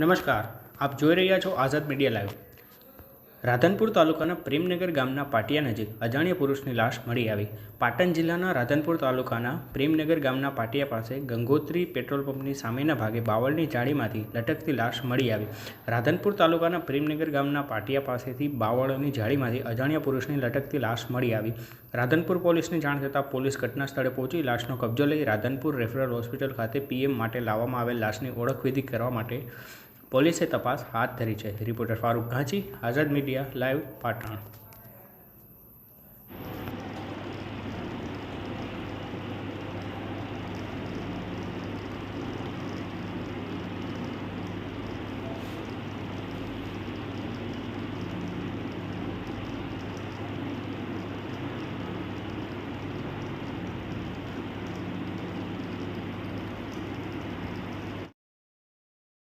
નમસ્કાર, આપ જોઈ રહ્યા છો આઝાદ મીડિયા લાઈવ. રાધનપુર તાલુકાના પ્રેમનગર ગામના પાટિયા નજીક અજાણ્યા પુરુષની લાશ મળી આવી. પાટણ જિલ્લાના રાધનપુર તાલુકાના પ્રેમનગર ગામના પાટિયા પાસે ગંગોત્રી પેટ્રોલ પંપની સામેના ભાગે બાવળની જાળીમાંથી લટકતી લાશ મળી આવી. રાધનપુર તાલુકાના પ્રેમનગર ગામના પાટિયા પાસેથી બાવળની જાળીમાંથી અજાણ્યા પુરુષની લટકતી લાશ મળી આવી. રાધનપુર પોલીસને જાણ થતાં પોલીસ ઘટના સ્થળે પહોંચી લાશનો કબજો લઈ રાધનપુર રેફરલ હોસ્પિટલ ખાતે પીએમ માટે લાવવામાં આવેલ લાશની ઓળખવિધિ કરવા માટે પોલીસે તપાસ હાથ ધરી છે. Reporter Farooq Ghanchi Azad media live Patan.